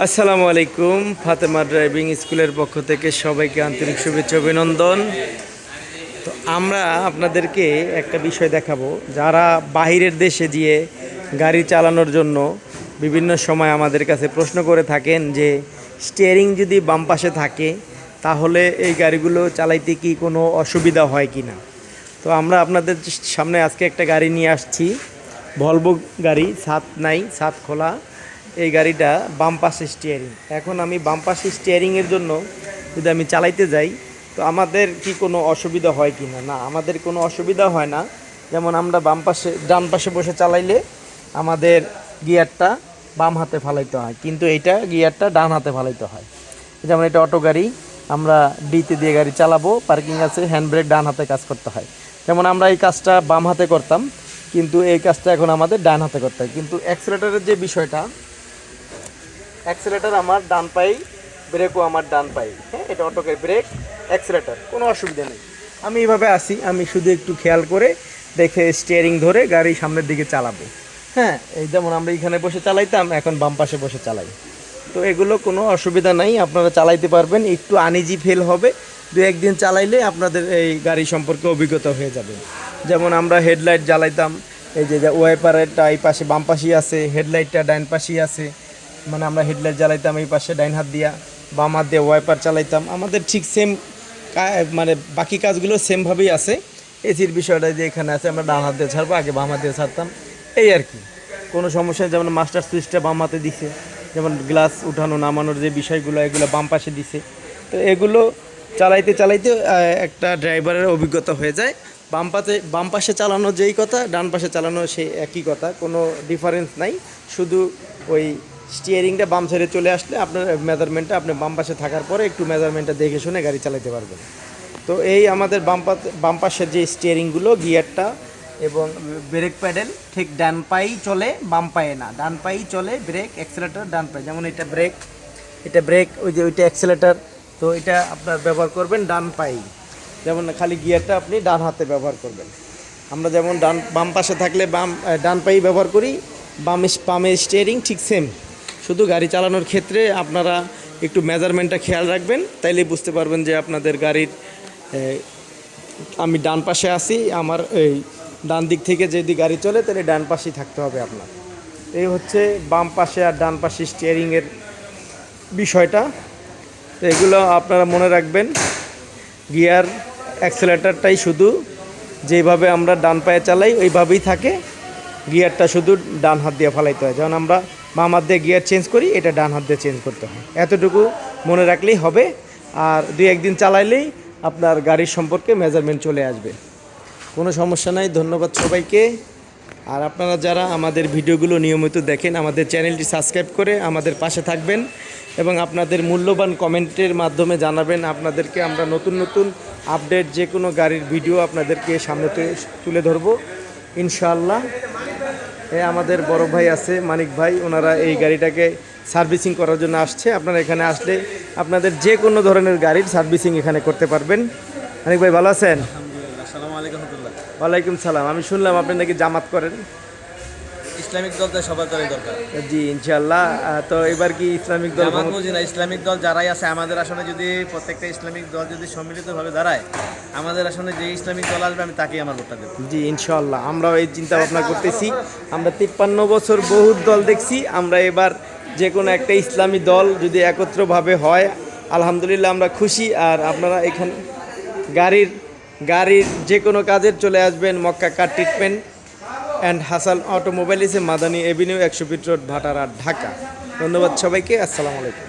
আসসালামু আলাইকুম, ফাতেমা ড্রাইভিং স্কুলের পক্ষ থেকে সবাইকে আন্তরিক শুভেচ্ছা, অভিনন্দন। তো আমরা আপনাদেরকে একটা বিষয় দেখাবো। যারা বাহিরের দেশে গিয়ে গাড়ি চালানোর জন্য বিভিন্ন সময় আমাদের কাছে প্রশ্ন করে থাকেন যে স্টিয়ারিং যদি বাম পাশে থাকে, তাহলে এই গাড়িগুলো চালাইতে কি কোনো অসুবিধা হয় কি না? তো আমরা আপনাদের সামনে আজকে একটা গাড়ি নিয়ে আসছি। ভলভো গাড়ি ছাদ নাই ছাদ খোলা। এই গাড়িটা বাম স্টিয়ারিং এখন আমি বাম স্টিয়ারিংয়ের জন্য যদি আমি চালাইতে যাই, তো আমাদের কি কোনো অসুবিধা হয় কি না না আমাদের কোনো অসুবিধা হয় না। যেমন আমরা বাম পাশে, ডান পাশে বসে চালাইলে আমাদের গিয়ারটা বাম হাতে ফালাইতে হয়, কিন্তু এইটা গিয়ারটা ডান হাতে ফালাইতে হয়। যেমন এটা অটো গাড়ি, আমরা ডিতে দিয়ে গাড়ি চালাবো, পার্কিং আছে, হ্যান্ড ব্রেক ডান হাতে কাজ করতে হয়। যেমন আমরা এই কাজটা বাম হাতে করতাম, কিন্তু এই কাজটা এখন আমাদের ডান হাতে করতে হয়। কিন্তু অ্যাক্সিলেটারের যে বিষয়টা অ্যাক্সিলেটার আমার ডান পাই ব্রেকও আমার ডান পাই হ্যাঁ এটা অটোকে ব্রেক অ্যাক্সিলেটার কোনো অসুবিধা নেই। আমি এইভাবে আসি আমি শুধু একটু খেয়াল করে দেখে স্টিয়ারিং ধরে গাড়ি সামনের দিকে চালাবো। হ্যাঁ এই যেমন আমরা এখানে বসে চালাইতাম, এখন বাম পাশে বসে চালাই। তো এগুলো কোনো অসুবিধা নাই, আপনারা চালাইতে পারবেন, একটু আনিজি ফেল হবে। দু একদিন চালাইলে আপনাদের এই গাড়ি সম্পর্কে অভিজ্ঞতা হয়ে যাবে। যেমন আমরা হেডলাইট জ্বালাইতাম, এই যে ওয়াইপারেরটা এই পাশে বাম পাশেই আছে হেডলাইটটা ডাইন পাশেই আছে। মানে আমরা হেডলাইট জ্বালাইতাম এই পাশে, ডাইন হাত দিয়া, বাম হাত দিয়ে ওয়াইপার চালাইতাম। আমাদের ঠিক সেম মানে বাকি কাজগুলো সেমভাবেই আছে। এসির বিষয়টা যে এখানে আছে, আমরা ডান হাত দিয়ে ছাড়বো, আগে বাম হাত দিয়ে ছাড়তাম। এই আর কি। কোনো সমস্যা যেমন মাস্টার সুইচটা বাম হাতে দিছে, যেমন গ্লাস উঠানো, নামানোর যে বিষয়গুলো, এগুলো বাম পাশে দিছে। তো এগুলো চালাইতে চালাইতে একটা ড্রাইভারের অভিজ্ঞতা হয়ে যায়। বাম পাশে বাম পাশে চালানো যেই কথা, ডান পাশে চালানো সেই একই কথা। কোনো ডিফারেন্স নাই। শুধু ওই স্টিয়ারিংটা বাম সাইডে চলে আসলে আপনার মেজারমেন্টটা আপনি বাম পাশে থাকার পরে একটু মেজারমেন্টটা দেখে শুনে গাড়ি চালাতে পারবেন। তো এই আমাদের বাম বাম পাশের যে স্টিয়ারিংগুলো গিয়ারটা এবং ব্রেক প্যাডেল ঠিক ডান পাই চলে, বাম পায়ে না। ডান পাই চলে ব্রেক অ্যাক্সেলেটার ডান পায়ে। যেমন এটা ব্রেক এটা ব্রেক ওই যে ওইটা অ্যাক্সেলেটার তো এটা আপনার ব্যবহার করবেন ডান পাই। যেমন খালি গিয়ারটা আপনি ডান হাতে ব্যবহার করবেন। আমরা যেমন ডান, বাম পাশে থাকলে বাম ডান পাই ব্যবহার করি, বাম বামের স্টিয়ারিং ঠিক সেম শুধু গাড়ি চালানোর ক্ষেত্রে আপনারা একটু মেজারমেন্টটা খেয়াল রাখবেন তাইলে বুঝতে পারবেন যে আপনাদের গাড়ির আমি ডান পাশে আছি, আমার এই ডান দিক থেকে যদি গাড়ি চলে, তাহলে ডান পাশেই থাকতে হবে আপনার। এই হচ্ছে বাম পাশে আর ডান পাশে স্টিয়ারিংয়ের বিষয়টা। তো এগুলো আপনারা মনে রাখবেন, গিয়ার অ্যাক্সেলেটারটাই শুধু, যেভাবে আমরা ডান পায়ে চালাই, ওইভাবেই থাকে। গিয়ারটা শুধু ডান হাত দিয়ে ফালাইতে হয়। যেমন আমরা বাম হাত দিয়ে গিয়ার চেঞ্জ করি, এটা ডান হাত দিয়ে চেঞ্জ করতে হয়। এতটুকু মনে রাখলেই হবে, আর দুই একদিন চালাইলেই আপনার গাড়ির সম্পর্কে মেজারমেন্ট চলে আসবে। কোনো সমস্যা নাই, ধন্যবাদ সবাইকে। আর আপনারা যারা আমাদের ভিডিওগুলো নিয়মিত দেখেন, আমাদের চ্যানেলটি সাবস্ক্রাইব করে আমাদের পাশে থাকবেন এবং আপনাদের মূল্যবান কমেন্টের মাধ্যমে জানাবেন, আপনাদেরকে আমরা নতুন নতুন আপডেট যে কোনো গাড়ির ভিডিও আপনাদেরকে সামনে তুলে ধরবো। ইনশাআল্লাহ। আমাদের বড় ভাই আছে মানিক ভাই ওনারা এই গাড়িটাকে সার্ভিসিং করার জন্য আসছে। আপনারা এখানে আসলে আপনাদের যে কোনো ধরনের গাড়ির সার্ভিসিং এখানে করতে পারবেন। মানিক ভাই ভালো আছেন? ওয়ালাইকুম সালাম। আমি শুনলাম আপনি নাকি জামাত করেন। ইসলামিক দল সবার দলই দরকার। জি ইনশাল্লাহ তো এবার কি ইসলামিক দল জামাত বুঝি না ইসলামিক দল যারাই আছে আমাদের আসনে যদি প্রত্যেকটা ইসলামিক দল যদি সম্মিলিতভাবে দাঁড়ায় আমাদের আসনে যে ইসলামিক দল আসবে আমি তাকেই আমার ভোটটা দেবো। জি ইনশাল্লাহ আমরাও এই চিন্তা ভাবনা করতেছি। আমরা তিপ্পান্ন বছর বহুত দল দেখছি। আমরা এবার যে কোনো একটা ইসলামী দল যদি একত্রভাবে হয় আলহামদুলিল্লাহ আমরা খুশি। আর আপনারা এখানে গাড়ির গাড়ির যে কোনো কাজের চলে আসবেন Mecca car treatment and Hasan automobile ইসে মাদানী এভিনিউ একশো ফিট রোড, ভাটারা, ঢাকা। ধন্যবাদ সবাইকে, আসসালামু আলাইকুম।